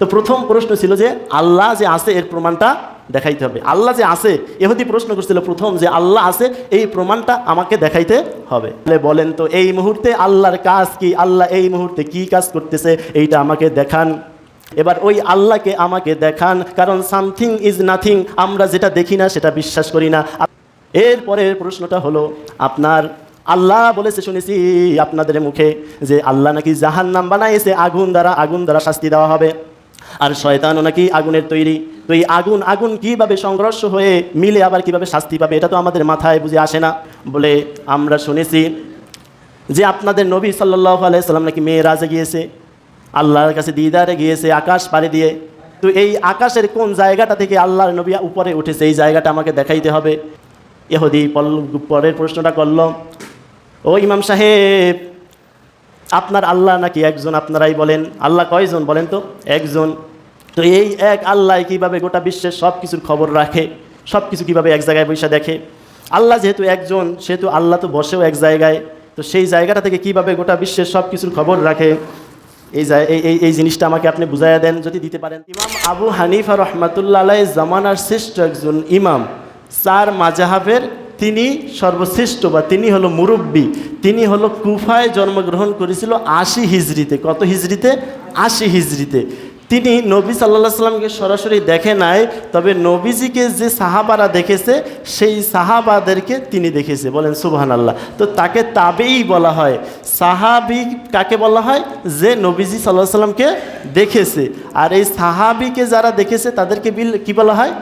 তো প্রথম প্রশ্ন ছিল যে আল্লাহ যে আছে এর প্রমাণটা দেখাইতে হবে। আল্লাহ যে আছে এহদি প্রশ্ন করছিল প্রথম যে আল্লাহ আছে, এই প্রমাণটা আমাকে দেখাইতে হবে। বলেন তো, এই মুহূর্তে আল্লাহর কাজ কি? আল্লাহ এই মুহূর্তে কি কাজ করতেছে? এইটা আমাকে দেখান। এবার ওই আল্লাহকে আমাকে দেখান, কারণ সামথিং ইজ নাথিং আমরা যেটা দেখি না, সেটা বিশ্বাস করি না। এরপরের প্রশ্নটা হলো, আপনার আল্লাহ বলেছে শুনেছি আপনাদের মুখে যে আল্লাহ নাকি জাহান নাম বানাইছে, আগুন দ্বারা আগুন দ্বারা শাস্তি দেওয়া হবে। আর শয়তানও নাকি আগুনের তৈরি। তো এই আগুন আগুন কীভাবে সংঘর্ষ হয়ে মিলে আবার কীভাবে শাস্তি পাবে, এটা তো আমাদের মাথায় বুঝে আসে না বলে আমরা শুনেছি যে আপনাদের নবী সাল্লাহ আলাইসাল্লাম নাকি মেয়েরাজে গিয়েছে, আল্লাহর কাছে দিদারে গিয়েছে, আকাশ পাড়ি দিয়ে। তো এই আকাশের কোন জায়গাটা থেকে আল্লাহর নবী উপরে উঠেছে, এই জায়গাটা আমাকে দেখাইতে হবে। এহদি পল পরের প্রশ্নটা করল, ও ইমাম সাহেব আপনার আল্লাহ নাকি একজন? আপনারাই বলেন। আল্লাহ কয়জন বলেন তো? একজন। তো এই এক আল্লাহ কীভাবে গোটা বিশ্বের সব কিছুর খবর রাখে? সব কিছু কীভাবে এক জায়গায় বসে দেখে? আল্লাহ যেহেতু একজন, সেহেতু আল্লাহ তো বসেও এক জায়গায়। তো সেই জায়গাটা থেকে কীভাবে গোটা বিশ্বের সব কিছুর খবর রাখে? এই এই এই জিনিসটা আমাকে আপনি বুঝাইয়া দেন, যদি দিতে পারেন। ইমাম আবু হানিফা রহমাতুল্লাহ জামানার শ্রেষ্ঠ একজন ইমাম। চার মাজাহাবের তিনি সর্বশ্রেষ্ঠ বা তিনি হলো মুরব্বী, তিনি হলো কুফায় জন্মগ্রহণ করেছিল আশি হিজড়িতে। কত হিজড়িতে? আশি হিজড়িতে। তিনি নবী সাল্লাহ সাল্লামকে সরাসরি দেখে নাই, তবে নবীজিকে যে সাহাবারা দেখেছে, সেই সাহাবাদেরকে তিনি দেখেছে। বলেন সুবহান আল্লাহ তো তাকে তাবেই বলা হয়। সাহাবি কাকে বলা হয়? যে নবীজি সাল্লাহ সাল্লামকে দেখেছে। আর এই সাহাবিকে যারা দেখেছে, তাদেরকে বিল কী বলা হয়?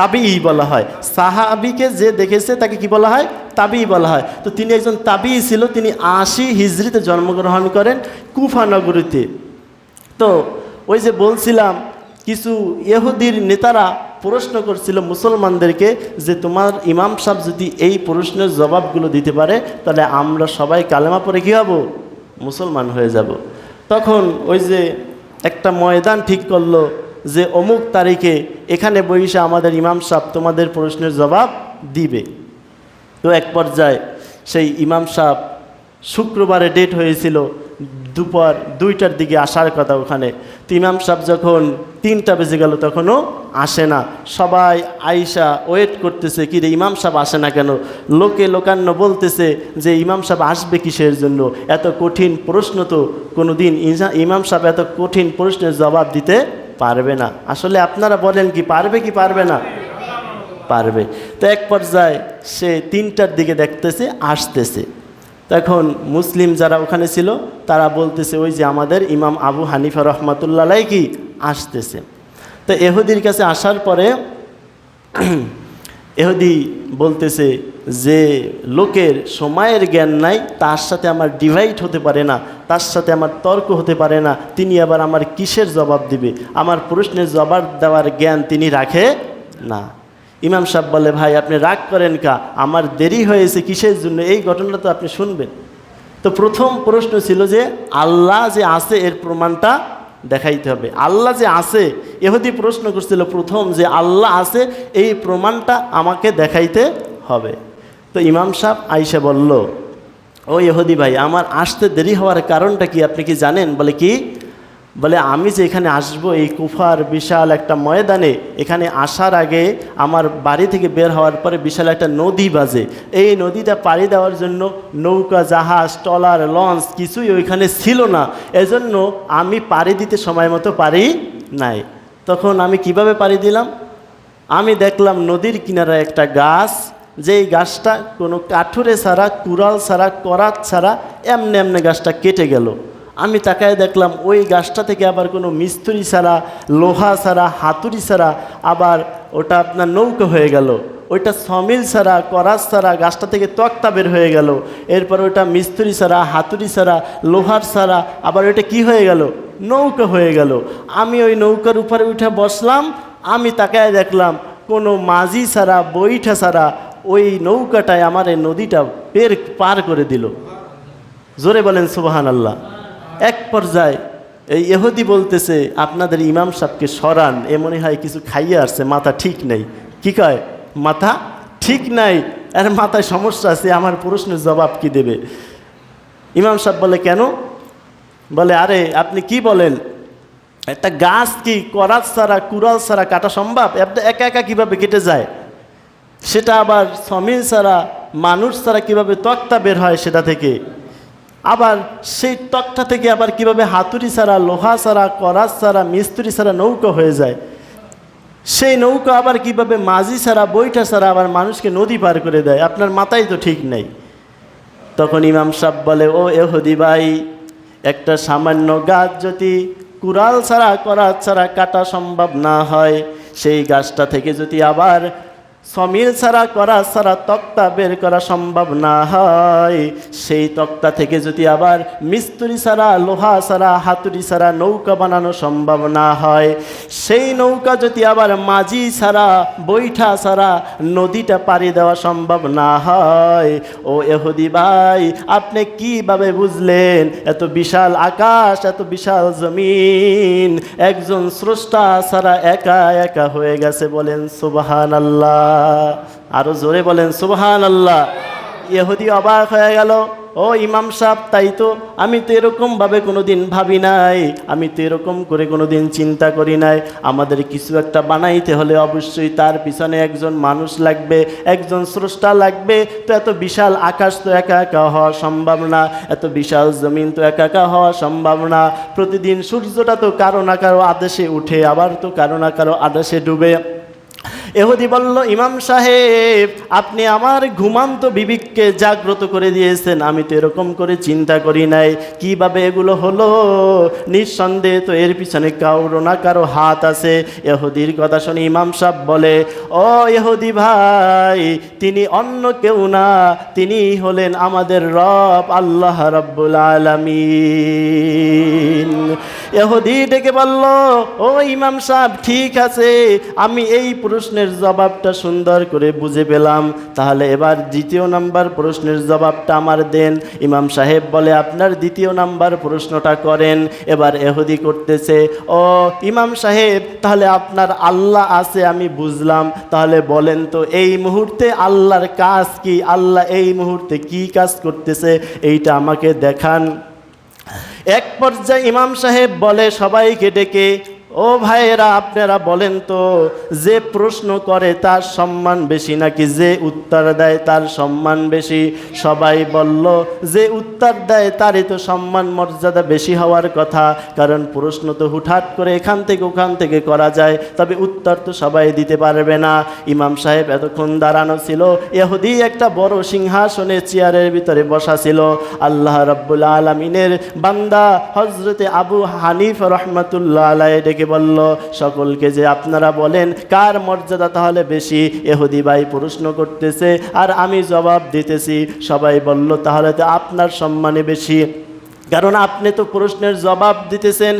তাবিই বলা হয়। সাহাবিকে যে দেখেছে তাকে কি বলা হয়? তাবিই বলা হয়। তো তিনি একজন তাবিই ছিল, তিনি আশি হিজড়িতে জন্মগ্রহণ করেন কুফা নগরীতে। তো ওই যে বলছিলাম, কিছু ইহুদির নেতারা প্রশ্ন করছিল মুসলমানদেরকে যে তোমার ইমাম সাহেব যদি এই প্রশ্নের জবাবগুলো দিতে পারে, তাহলে আমরা সবাই কালেমা পরে কী হব? মুসলমান হয়ে যাব। তখন ওই যে একটা ময়দান ঠিক করল যে অমুক তারিখে এখানে বইসে আমাদের ইমাম সাহেব তোমাদের প্রশ্নের জবাব দিবে। তো এক পর্যায়ে সেই ইমাম সাহেব শুক্রবারে ডেট হয়েছিল দুপুর দুইটার দিকে আসার কথা ওখানে। তো ইমাম সাহেব যখন তিনটা বেজে গেল তখনও আসে না। সবাই আইসা ওয়েট করতেছে, কি রে, ইমাম সাহেব আসে না কেন? লোকে লোকান্য বলতেছে যে, ইমাম সাহেব আসবে কিসের জন্য? এত কঠিন প্রশ্ন তো কোনো দিন ইমাম সাহেব এত কঠিন প্রশ্নের জবাব দিতে পারবে না। আসলে আপনারা বলেন কি, পারবে কি পারবে না? পারবে। তো এক পর্যায়ে সে তিনটার দিকে দেখতেছে, আসতেছে। তখন মুসলিম যারা ওখানে ছিল, তারা বলতেছে, ওই যে আমাদের ইমাম আবু হানিফা রহমাতুল্লাহ কি আসতেছে। তো এহুদির কাছে আসার পরে এহুদি বলতেছে যে, লোকের সময়ের জ্ঞান নাই, তার সাথে আমার ডিভাইড হতে পারে না, তার সাথে আমার তর্ক হতে পারে না, তিনি আবার আমার কিসের জবাব দিবে? আমার প্রশ্নের জবাব দেওয়ার জ্ঞান তিনি রাখে না। ইমাম সাহেব বলে, ভাই, আপনি রাগ করেন কা? আমার দেরি হয়েছে, কিসের জন্য? এই ঘটনাটা তো আপনি শুনবেন। তো প্রথম প্রশ্ন ছিল যে, আল্লাহ যে আছে, এর প্রমাণটা দেখাইতে হবে। আল্লাহ যে আছে এহদি প্রশ্ন করছিল প্রথম যে আল্লাহ আছে, এই প্রমাণটা আমাকে দেখাইতে হবে। তো ইমাম সাহেব আইসে বলল, ও ইহুদি ভাই, আমার আসতে দেরি হওয়ার কারণটা কি আপনি কি জানেন? বলে, কি? বলে, আমি যে এখানে আসব, এই কুফার বিশাল একটা ময়দানে, এখানে আসার আগে আমার বাড়ি থেকে বের হওয়ার পরে বিশাল একটা নদী বাজে। এই নদীটা পাড়ি দেওয়ার জন্য নৌকা, জাহাজ টলার লঞ্চ কিছুই ওইখানে ছিল না। এজন্য আমি পাড়ি দিতে সময় মতো পারি নাই। তখন আমি কীভাবে পাড়ি দিলাম? আমি দেখলাম নদীর কিনারে একটা গাছ। যেই গাছটা কোনো কাঠুরে ছাড়া, কুড়াল ছাড়া, করাত ছাড়া এমনি এমনি গাছটা কেটে গেল। আমি তাকায় দেখলাম ওই গাছটা থেকে আবার কোনো মিস্ত্রি ছাড়া, লোহা ছাড়া, হাতুড়ি ছাড়া আবার ওটা আপনার নৌকা হয়ে গেল। ওইটা সমিল ছাড়া, করাস ছাড়া, গাছটা থেকে তক্তা বের হয়ে গেল। এরপর ওটা মিস্ত্রি ছাড়া, হাতুড়ি ছাড়া, লোহার ছাড়া, আবার ওইটা কি হয়ে গেল? নৌকা হয়ে গেল। আমি ওই নৌকার উপরে উঠে বসলাম, আমি তাকায় দেখলাম কোনো মাঝি ছাড়া, বইঠা ছাড়া ওই নৌকাটায় আমার এই নদীটা পের পার করে দিল। জোরে বলেন সুবাহান আল্লাহ এক পর্যায়ে এই এহুদি বলতেছে, আপনাদের ইমাম সাহেবকে সরান, এ মনে হয় কিছু খাইয়ে আসছে, মাথা ঠিক নেই। কি কয়? মাথা ঠিক নাই। আর, মাথায় সমস্যা আছে, আমার প্রশ্নের জবাব কি দেবে? ইমাম সাহেব বলে, কেন? বলে, আরে, আপনি কি বলেন? একটা গাছ কি করাত ছাড়া, কুড়াল ছাড়া কাটা সম্ভব? একা একা কীভাবে কেটে যায়? সেটা আবার সমিল ছাড়া, মানুষ ছাড়া কীভাবে তক্তা বের হয় সেটা থেকে? আবার সেই তক্তা থেকে আবার কীভাবে হাতুড়ি ছাড়া, লোহা ছাড়া করাত ছাড়া, মিস্ত্রি ছাড়া নৌকা হয়ে যায়। সেই নৌকা আবার কীভাবে মাঝি ছাড়া বইটা ছাড়া আবার মানুষকে নদী পার করে দেয়, আপনার মাথায় তো ঠিক নেই। তখন ইমাম সাহেব বলে, ও এহুদি ভাই, একটা সামান্য গাছ যদি কুড়াল ছাড়া করাত ছাড়া কাটা সম্ভব না হয়, সেই গাছটা থেকে যদি আবার সমিল ছাড়া করা ছাড়া তক্তা বের করা সম্ভব না হয়। সেই তক্তা থেকে যদি আবার মিস্ত্রি ছাড়া, লোহা ছাড়া, হাতুড়ি ছাড়া নৌকা বানানো সম্ভব না হয়। সেই নৌকা যদি আবার মাঝি ছাড়া, বৈঠা ছাড়া নদীটা পাড়ি দেওয়া সম্ভব না হয়। ও এহুদি ভাই, আপনি কীভাবে বুঝলেন? এত বিশাল আকাশ, এত বিশাল জমিন। একজন স্রষ্টা ছাড়া একা একা হয়ে গেছে বলেন সুবাহান আল্লাহ আরও জোরে বলেন সুবাহান আল্লাহ ইহুদি অবাক হয়ে গেল, ও ইমাম সাহেব, তাই তো আমি তো এরকমভাবে কোনো দিন ভাবি নাই, আমি তো এরকম করে কোনো দিন চিন্তা করি নাই। আমাদের কিছু একটা বানাইতে হলে অবশ্যই তার পিছনে একজন মানুষ লাগবে, একজন স্রষ্টা লাগবে। তো এত বিশাল আকাশ তো একা একা হওয়া সম্ভব না, এত বিশাল জমিন তো একা একা হওয়া সম্ভব না। প্রতিদিন সূর্যটা তো কারও না কারও আদেশে উঠে, আবার তো কারও না কারও আদেশে ডুবে। এহুদি বলল, ইমাম সাহেব, আপনি আমার ঘুমান্ত বিবিককে জাগ্রত করে দিয়েছেন। আমি তো এরকম করে চিন্তা করি নাই। কীভাবে এগুলো হলো? নিঃসন্দেহে তো এর পিছনে কারও না কারও হাত আছে। এহুদির কথা শুনে ইমাম সাহেব বলে, ও এহুদি ভাই, তিনি অন্য কেউ না। তিনি হলেন আমাদের রব, আল্লাহ রব্বুল আলমিন। এহুদি ডেকে বলল, ও ইমাম সাহেব, ঠিক আছে, আমি এই প্রশ্নের জবাবটা সুন্দর করে বুঝে পেলাম। তাহলে এবার দ্বিতীয় নাম্বার প্রশ্নের জবাবটা আমার দেন। ইমাম সাহেব বলে, আপনার দ্বিতীয় নাম্বার প্রশ্নটা করেন। এবার এহুদি করতেছে, ও ইমাম সাহেব, তাহলে আপনার আল্লাহ আছে, আমি বুঝলাম। তাহলে বলেন তো, এই মুহূর্তে আল্লাহর কাজ কি? আল্লাহ এই মুহূর্তে কি কাজ করতেছে? এইটা আমাকে দেখান। এক পর্যায়ে ইমাম সাহেব বলে সবাইকে ডেকে ও ভাইয়েরা, আপনারা বলেন তো, যে প্রশ্ন করে তার সম্মান বেশি নাকি যে উত্তর দেয় তার সম্মান বেশি? সবাই বলল, যে উত্তর দেয় তারই তো সম্মান মর্যাদা বেশি হওয়ার কথা। কারণ প্রশ্ন তো হুটহাট করে এখান থেকে ওখান থেকে করা যায়, তবে উত্তর তো সবাই দিতে পারবে না। ইমাম সাহেব এতক্ষণ দাঁড়ানো ছিল এহুদি একটা বড় সিংহাসনে চেয়ারের ভিতরে বসা ছিল। আল্লাহ রব্বুল আলমিনের বান্দা হজরতে আবু হানিফ রহমতুল্লাহ আলাই ডেকে বলল, সকলকে যে আপনারা বলেন, কার মর্যাদা তাহলে বেশি? এহুদি ভাই প্রশ্ন করতেছে, আর আমি জবাব দিতেছি। সবাই বলল, তাহলে তো আপনার সম্মানে বেশি। কারণ আপনি তো প্রশ্নের জবাব দিতেছেন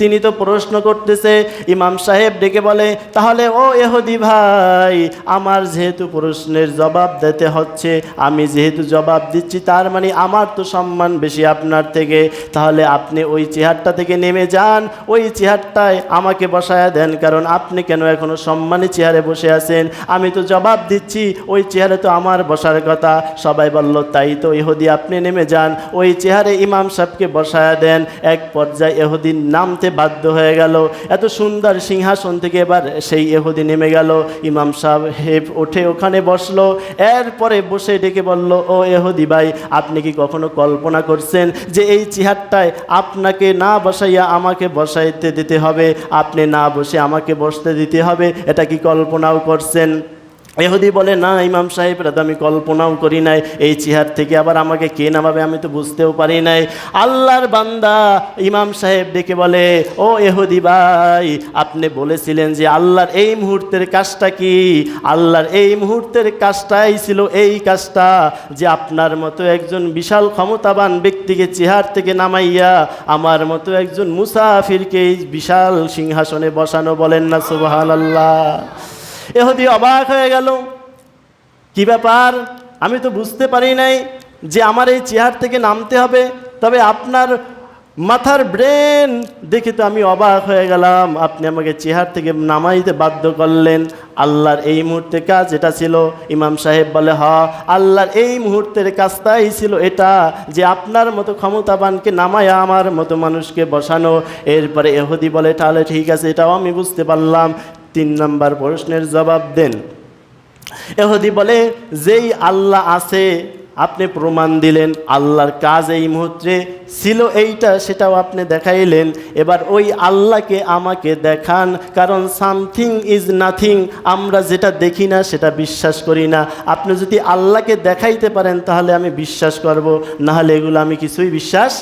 তিনি তো প্রশ্ন করতেছে। ইমাম সাহেব ডেকে বলে, তাহলে ও এহুদি ভাই, আমার যেহেতু প্রশ্নের জবাব দিতে হচ্ছে, আমি যেহেতু জবাব দিচ্ছি, তার মানে আমার তো সম্মান বেশি আপনার থেকে। তাহলে আপনি ওই চেহারটা থেকে নেমে যান, ওই চেহারটায় আমাকে বসায় দেন, কারণ আপনি কেন এখনও সম্মানী চেহারে বসে আছেন? আমি তো জবাব দিচ্ছি, ওই চেহারে তো আমার বসার কথা। সবাই বলল, তাই তো ইহুদি, আপনি নেমে যান। ওই চেহারে ইমাম সাহেবকে বসায় দেন। এক পর্যায়ে এহুদিন নামতে বাধ্য হয়ে গেল। এত সুন্দর সিংহাসন থেকে এবার সেই এহুদি নেমে গেল। ইমাম সাহেব উঠে ওখানে বসল। এরপরে বসে ডেকে বলল, ও এহুদি ভাই, আপনি কি কখনো কল্পনা করছেন যে এই চেহারটায় আপনাকে না বসাইয়া আমাকে বসাইতে দিতে হবে? আপনি না বসে আমাকে বসতে দিতে হবে? এটা কি কল্পনাও করছেন? এহুদি বলে, না, ইমাম সাহেব, এটা তো আমি কল্পনাও করি নাই। এই চেহার থেকে আবার আমাকে কে নামাবে আমি তো বুঝতেও পারি নাই। আল্লাহর বান্দা ইমাম সাহেব ডেকে বলে, ও এহুদি ভাই, আপনি বলেছিলেন যে আল্লাহর এই মুহূর্তের কাজটা কি? আল্লাহর এই মুহূর্তের কাজটাই ছিল এই কাজটা, যে আপনার মতো একজন বিশাল ক্ষমতাবান ব্যক্তিকে চেহার থেকে নামাইয়া আমার মতো একজন মুসাফিরকে এই বিশাল সিংহাসনে বসানো বলেন না সুবাহান আল্লাহ এহুদি অবাক হয়ে গেল। কি ব্যাপার? আমি তো বুঝতে পারি নাই যে আমার এই চেয়ার থেকে নামতে হবে, তবে আপনার মাথার ব্রেন দেখে তো আমি অবাক হয়ে গেলাম। আপনি আমাকে চেহার থেকে নামাইতে বাধ্য করলেন। আল্লাহর এই মুহূর্তে কাজ এটা ছিল। ইমাম সাহেব বলে, হ, আল্লাহর এই মুহূর্তের কাজটাই ছিল এটা, যে আপনার মতো ক্ষমতাবানকে নামায়া আমার মতো মানুষকে বসানো। এরপরে এহুদি বলে, তাহলে ঠিক আছে, এটাও আমি বুঝতে পারলাম। তিন নম্বর প্রশ্নের জবাব দেন। এহুদি বলে, যেই আল্লাহ আছে, আপনি প্রমাণ দিলেন, আল্লাহর কাজ এই মুহূর্তে ছিল এইটা, সেটাও আপনি দেখাইলেন। এবার ওই আল্লাহকে আমাকে দেখান, কারণ সামথিং ইজ নাথিং, আমরা যেটা দেখি না, সেটা বিশ্বাস করি না। আপনি যদি আল্লাহকে দেখাইতে পারেন, তাহলে আমি বিশ্বাস করব, নাহলে এগুলো আমি কিছুই বিশ্বাস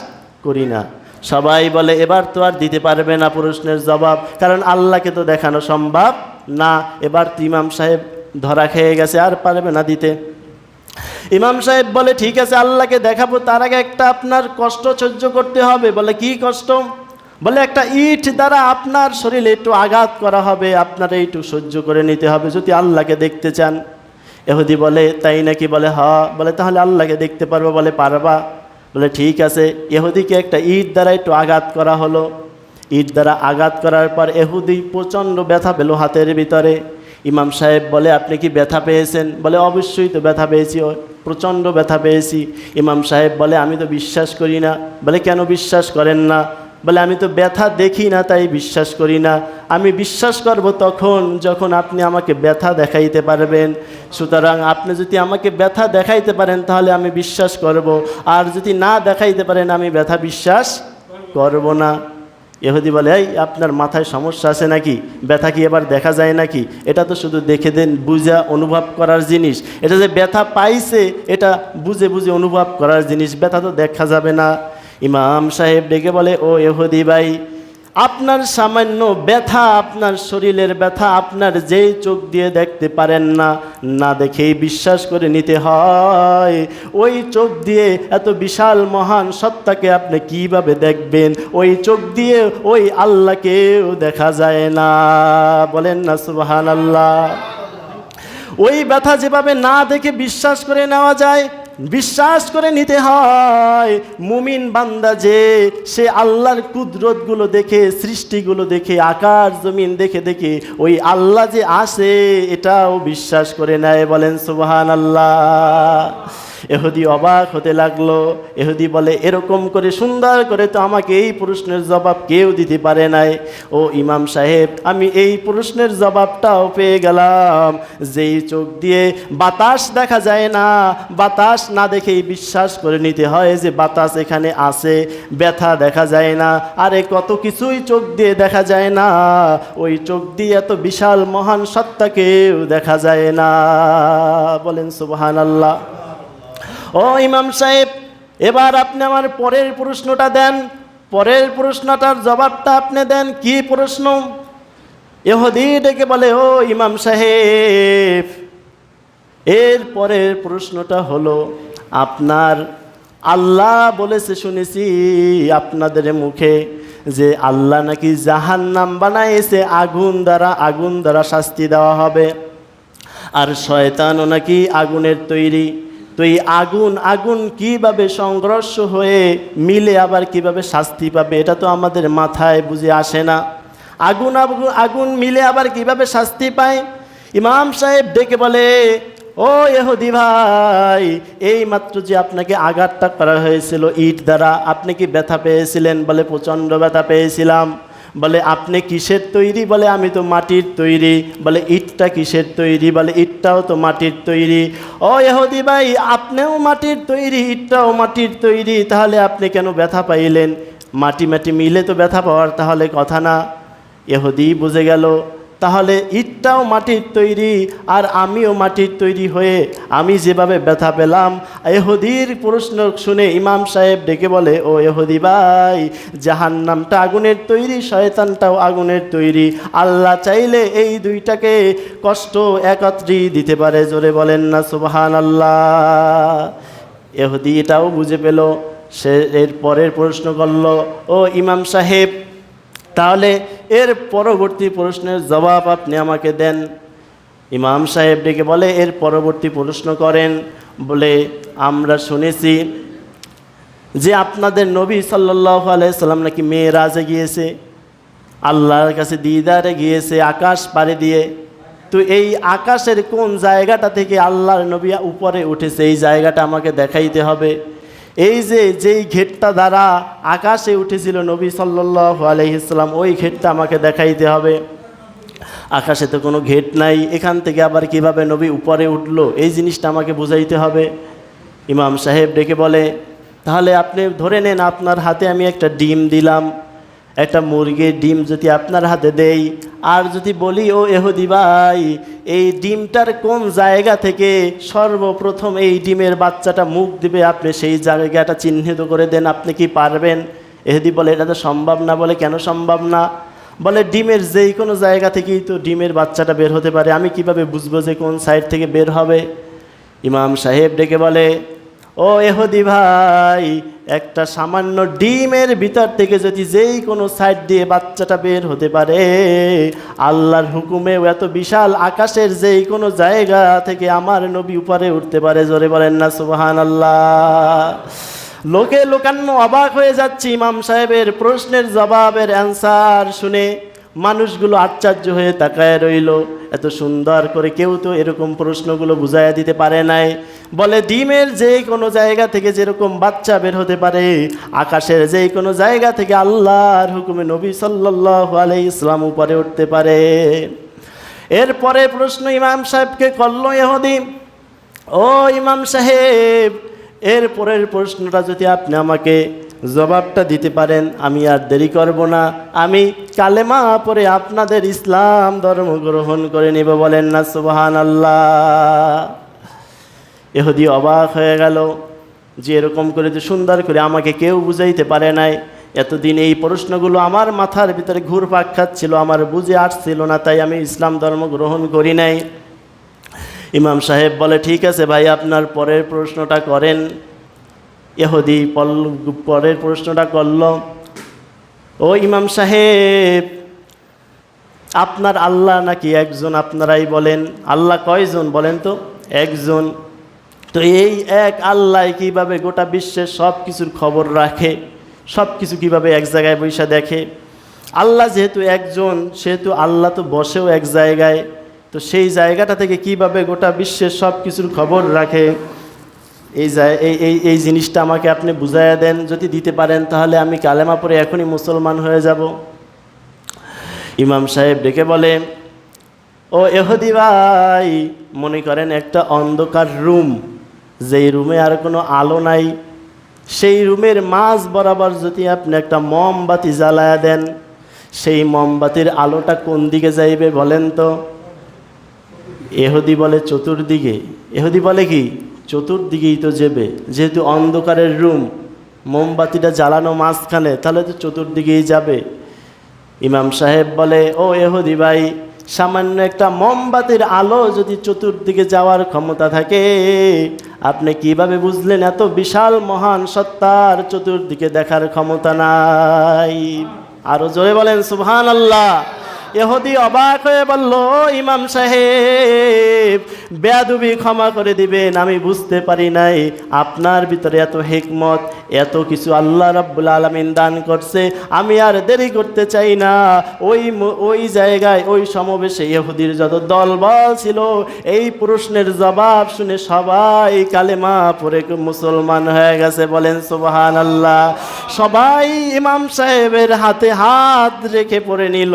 করি না। সবাই বলে, এবার তো আর দিতে পারবে না প্রশ্নের জবাব। কারণ আল্লাহকে তো দেখানো সম্ভব না। এবার তো ইমাম সাহেব ধরা খেয়ে গেছে, আর পারবে না দিতে। ইমাম সাহেব বলে, ঠিক আছে, আল্লাহকে দেখাবো। তার আগে একটা আপনার কষ্ট সহ্য করতে হবে। বলে, কি কষ্ট? বলে, একটা ইট দ্বারা আপনার শরীরে একটু আঘাত করা হবে। আপনার একটু সহ্য করে নিতে হবে যদি আল্লাহকে দেখতে চান। এহুদি বলে, তাই নাকি? বলে হ বলে, তাহলে আল্লাহকে দেখতে পারব। বলে, পারবা। বলে, ঠিক আছে। এহুদিকে একটা ঈদ দ্বারা একটু আঘাত করা হলো। ঈদ দ্বারা আঘাত করার পর এহুদি প্রচণ্ড ব্যথা পেল হাতের ভিতরে। ইমাম সাহেব বলে, আপনি কি ব্যথা পেয়েছেন? বলে, অবশ্যই তো ব্যথা পেয়েছি প্রচণ্ড ব্যথা পেয়েছি। ইমাম সাহেব বলে, আমি তো বিশ্বাস করি না। বলে, কেন বিশ্বাস করেন না? বলে, আমি তো ব্যথা দেখি না, তাই বিশ্বাস করি না। আমি বিশ্বাস করব তখন যখন আপনি আমাকে ব্যথা দেখাইতে পারবেন। সুতরাং আপনি যদি আমাকে ব্যথা দেখাইতে পারেন, তাহলে আমি বিশ্বাস করব। আর যদি না দেখাইতে পারেন, আমি ব্যথা বিশ্বাস করব না। এহুদি বলে, এই, আপনার মাথায় সমস্যা আছে নাকি? ব্যথা কি এবার দেখা যায় নাকি? এটা তো শুধু দেখে দেন, বুঝা, অনুভব করার জিনিস। এটা যে ব্যথা পাইছে, এটা বুঝে বুঝে অনুভব করার জিনিস। ব্যথা তো দেখা যাবে না। ইমাম সাহেব ডেকে বলে, ও এহুদি ভাই, আপনার সামান্য ব্যথা, আপনার শরীরের ব্যথা, আপনার যেই চোখ দিয়ে দেখতে পারেন না না দেখেই বিশ্বাস করে নিতে হয়। ওই চোখ দিয়ে এত বিশাল মহান সত্তাকে আপনি কীভাবে দেখবেন? ওই চোখ দিয়ে ওই আল্লাহকেও দেখা যায় না। বলেন না সুবাহান আল্লাহ ওই ব্যথা যেভাবে না দেখে বিশ্বাস করে নেওয়া যায় বিশ্বাস করে নিতে হয়, মুমিন বান্দা যে, সে আল্লাহর কুদরতগুলো দেখে, সৃষ্টিগুলো দেখে আকাশ জমিন দেখে দেখে, ওই আল্লাহ যে আসে, এটাও বিশ্বাস করে নেয় বলেন সুবহান আল্লাহ এহুদি অবাক হতে লাগল। এহুদি বলে, এরকম করে সুন্দর করে তো আমাকে এই প্রশ্নের জবাব কেউ দিতে পারে নাই। ও ইমাম সাহেব, আমি এই প্রশ্নের জবাবটাও পেয়ে গেলাম। যেই চোখ দিয়ে বাতাস দেখা যায় না, বাতাস না দেখেই বিশ্বাস করে নিতে হয় যে বাতাস এখানে আছে, ব্যথা দেখা যায় না, আরে কত কিছুই চোখ দিয়ে দেখা যায় না। ওই চোখ দিয়ে এত বিশাল মহান সত্তাকেও দেখা যায় না। বলেন সুবহান আল্লাহ ও ইমাম সাহেব, এবার আপনি আমার পরের প্রশ্নটা দেন। পরের প্রশ্নটার জবাবটা আপনি দেন, কি প্রশ্ন? এহদি ডেকে বলে, ও ইমাম সাহেব, এর পরের প্রশ্নটা হলো, আপনার আল্লাহ বলেছে শুনেছি আপনাদের মুখে যে আল্লাহ নাকি জাহান নাম বানাইছে, আগুন দ্বারা আগুন দ্বারা শাস্তি দেওয়া হবে। আর শয়তানও নাকি আগুনের তৈরি। তো এই আগুন আগুন কীভাবে সংঘর্ষ হয়ে মিলে আবার কীভাবে শাস্তি পাবে, এটা তো আমাদের মাথায় বুঝে আসে না। আগুন আগুন আগুন মিলে আবার কীভাবে শাস্তি পায়? ইমাম সাহেব ডেকে বলে, ও এহুদি ভাই, এই মাত্র যে আপনাকে আঘাতটা করা হয়েছিল ইট দ্বারা, আপনি কি ব্যথা পেয়েছিলেন? বলে, প্রচণ্ড ব্যথা পেয়েছিলাম। বলে, আপনি কিসের তৈরি? বলে, আমি তো মাটির তৈরি। বলে, ইটটা কিসের তৈরি? বলে, ইটটাও তো মাটির তৈরি। ও এহদি ভাই, আপনিও মাটির তৈরি, ইটটাও মাটির তৈরি। তাহলে আপনি কেন ব্যথা পাইলেন? মাটি মাটি মিলে তো ব্যথা পাওয়ার তাহলে কথা না। এহদি বুঝে গেল। তাহলে ইটটাও মাটির তৈরি আর আমিও মাটির তৈরি হয়ে আমি যেভাবে ব্যথা পেলাম, এহুদির প্রশ্ন শুনে ইমাম সাহেব ডেকে বলে, ও এহুদি ভাই, জাহান্নামটা আগুনের তৈরি, শয়তানটাও আগুনের তৈরি। আল্লাহ চাইলে এই দুইটাকে কষ্ট একত্রই দিতে পারে। জোরে বলেন না সুবাহান আল্লাহ এহুদি এটাও বুঝে পেল, সে এর পরের প্রশ্ন করল, ও ইমাম সাহেব তাহলে এর পরবর্তী প্রশ্নের জবাব আপনি আমাকে দেন। ইমাম সাহেব ডেকে বলে, এর পরবর্তী প্রশ্ন করেন। বলে, আমরা শুনেছি যে আপনাদের নবী সাল্লাহ আলাইসাল্লাম নাকি মেয়েরাজে গিয়েছে। আল্লাহর কাছে দিদারে গিয়েছে, আকাশ পাড়ে দিয়ে। তো এই আকাশের কোন জায়গাটা থেকে আল্লাহর নবী উপরে উঠেছে, এই জায়গাটা আমাকে দেখাইতে হবে। এই যে, যেই ঘেটটা দ্বারা আকাশে উঠেছিল নবী সাল্লাহ আলহিসাম ওই ঘেটটা আমাকে দেখাইতে হবে। আকাশে তো কোনো ঘেট নাই, এখান থেকে আবার কীভাবে নবী উপরে উঠল, এই জিনিসটা আমাকে বুঝাইতে হবে। ইমাম সাহেব ডেকে বলে, তাহলে আপনি ধরে নেন আপনার হাতে আমি একটা ডিম দিলাম একটা মুরগির ডিম যদি আপনার হাতে দেই, আর যদি বলি, ও এহুদি ভাই, এই ডিমটার কোন জায়গা থেকে সর্বপ্রথম এই ডিমের বাচ্চাটা মুখ দিবে? আপনি সেই জায়গাটা চিহ্নিত করে দেন, আপনি কি পারবেন? এহুদি বলে, এটা তো সম্ভব না। বলে, কেন সম্ভব না? বলে, ডিমের যেই কোনো জায়গা থেকেই তো ডিমের বাচ্চাটা বের হতে পারে। আমি কীভাবে বুঝব যে কোন সাইড থেকে বের হবে? ইমাম সাহেব ডেকে বলে ও এহদি ভাই, একটা সামান্য ডিমের ভিতর থেকে যদি যেই কোনো সাইড দিয়ে বাচ্চাটা বের হতে পারে, আল্লাহর হুকুমেও এত বিশাল আকাশের যেই কোনো জায়গা থেকে আমার নবী উপরে উঠতে পারে, জোরে বলেন না সুবাহান আল্লাহ লোকে লোকান্ন অবাক হয়ে যাচ্ছি ইমাম সাহেবের প্রশ্নের জবাবের অ্যান্সার শুনে। মানুষগুলো আশ্চর্য হয়ে তাকায় রইল। এত সুন্দর করে কেউ তো এরকম প্রশ্নগুলো বুঝাইয়া দিতে পারে নাই। বলে, ডিমের যে কোনো জায়গা থেকে যেরকম বাচ্চা বের হতে পারে, আকাশের যে কোনো জায়গা থেকে আল্লাহর হুকুমে নবী সাল্লাহ আলাই ইসলাম উপরে উঠতে পারে। এরপরে প্রশ্ন ইমাম সাহেবকে করল এহদিম ও ইমাম সাহেব, এর পরের প্রশ্নটা যদি আপনি আমাকে জবাবটা দিতে পারেন, আমি আর দেরি করব না। আমি কালেমা পরে আপনাদের ইসলাম ধর্ম গ্রহণ করে নেব বলেন না সুবাহান আল্লাহ এহদি অবাক হয়ে গেল যে এরকম করে যে সুন্দর করে আমাকে কেউ বুঝাইতে পারে নাই। এতদিন এই প্রশ্নগুলো আমার মাথার ভিতরে ঘুরপাক খাচ্ছিল, আমার বুঝে আসছিল না, তাই আমি ইসলাম ধর্ম গ্রহণ করি নাই। ইমাম সাহেব বলে, ঠিক আছে ভাই, আপনার পরের প্রশ্নটা করেন। এহদি পল পরের প্রশ্নটা করল, ও ইমাম সাহেব, আপনার আল্লাহ নাকি একজন আপনারাই বলেন? আল্লাহ কয়জন বলেন তো? একজন। তো এই এক আল্লাহ কীভাবে গোটা বিশ্বের সব কিছুর খবর রাখে? সব কিছু কীভাবে এক জায়গায় বৈশা দেখে? আল্লাহ যেহেতু একজন, সেহেতু আল্লাহ তো বসেও এক জায়গায়। তো সেই জায়গাটা থেকে কীভাবে গোটা বিশ্বের সব কিছুর খবর রাখে? এই এই এই এই জিনিসটা আমাকে আপনি বুঝাইয়া দেন, যদি দিতে পারেন, তাহলে আমি কালেমা পরে এখনই মুসলমান হয়ে যাব। ইমাম সাহেব ডেকে বলে, ও এহদি ভাই, মনে করেন একটা অন্ধকার রুম, যেই রুমে আর কোনো আলো নাই। সেই রুমের মাঝ বরাবর যদি আপনি একটা মোমবাতি জ্বালায়া দেন, সেই মোমবাতির আলোটা কোন দিকে যাইবে বলেন তো? এহুদি বলে, চতুর্দিকে। এহুদি বলে কি? চতুর্দিকেই তো যাবে যেহেতু অন্ধকারের রুম, মোমবাতিটা জ্বালানো মাঝখানে, তাহলে তো চতুর্দিকেই যাবে। ইমাম সাহেব বলে, ও এহুদি ভাই, সামান্য একটা মোমবাতির আলো যদি চতুর্দিকে যাওয়ার ক্ষমতা থাকে, আপনি কীভাবে বুঝলেন এত বিশাল মহান সত্তার চতুর্দিকে দেখার ক্ষমতা নাই? আরও জোরে বলেন সুবহান আল্লাহ এহদি অবাক হয়ে বলল, ইমাম সাহেব, বেয়াদুবি ক্ষমা করে দিবেন, আমি বুঝতে পারি নাই। আপনার ভিতরে এত হেকমত, এত কিছু আল্লাহ রাব্বুল আলমিন দান করছে, আমি আর দেরি করতে চাই না। ওই ওই জায়গায়, ওই সমাবেশে ইহুদির যত দলবল ছিল, এই প্রশ্নের জবাব শুনে সবাই কালেমা পরে মুসলমান হয়ে গেছে। বলেন সুবাহান আল্লাহ সবাই ইমাম সাহেবের হাতে হাত রেখে পড়ে নিল।